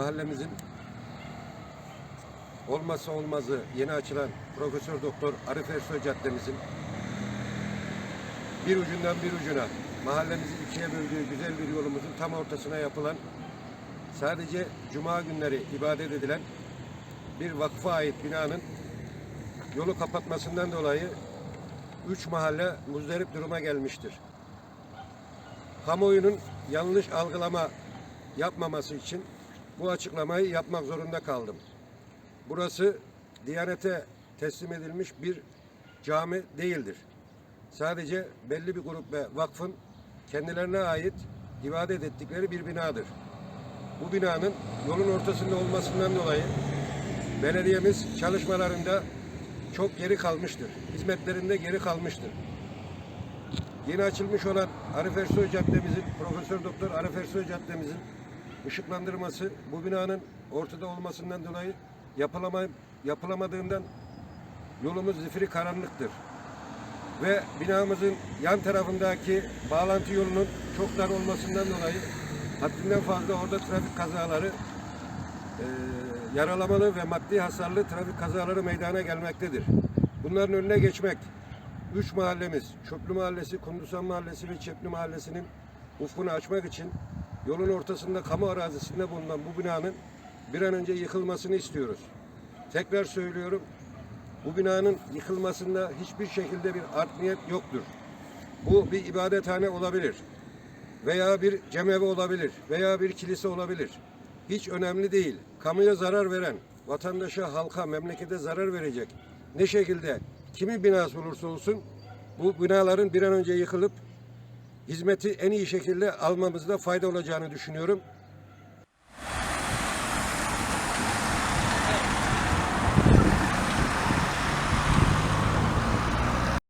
mahallemizin olmazsa olmazı yeni açılan Profesör Doktor Arif Ersoy Caddemizin bir ucundan bir ucuna mahallemizi ikiye böldüğü güzel bir yolumuzun tam ortasına yapılan sadece cuma günleri ibadet edilen bir vakfa ait binanın yolu kapatmasından dolayı üç mahalle muzdarip duruma gelmiştir. Kamuoyunun yanlış algılama yapmaması için bu açıklamayı yapmak zorunda kaldım. Burası Diyanete teslim edilmiş bir cami değildir. Sadece belli bir grup ve vakfın kendilerine ait ibadet ettikleri bir binadır. Bu binanın yolun ortasında olmasından dolayı belediyemiz çalışmalarında çok geri kalmıştır. Hizmetlerinde geri kalmıştır. Yeni açılmış olan Arif Ersoy Caddemizin, Profesör Doktor Arif Ersoy Caddemizin ışıklandırması bu binanın ortada olmasından dolayı yapılama, yapılamadığından yolumuz zifiri karanlıktır. Ve binamızın yan tarafındaki bağlantı yolunun çok dar olmasından dolayı haddinden fazla orada trafik kazaları e, yaralamalı ve maddi hasarlı trafik kazaları meydana gelmektedir. Bunların önüne geçmek, üç mahallemiz, Çöplü Mahallesi, Kundusan Mahallesi ve Çepli Mahallesi'nin ufkunu açmak için yolun ortasında kamu arazisinde bulunan bu binanın bir an önce yıkılmasını istiyoruz. Tekrar söylüyorum, bu binanın yıkılmasında hiçbir şekilde bir art niyet yoktur. Bu bir ibadethane olabilir veya bir cemevi olabilir veya bir kilise olabilir. Hiç önemli değil. Kamuya zarar veren, vatandaşa, halka, memlekete zarar verecek ne şekilde kimin binası olursa olsun bu binaların bir an önce yıkılıp hizmeti en iyi şekilde almamızda fayda olacağını düşünüyorum.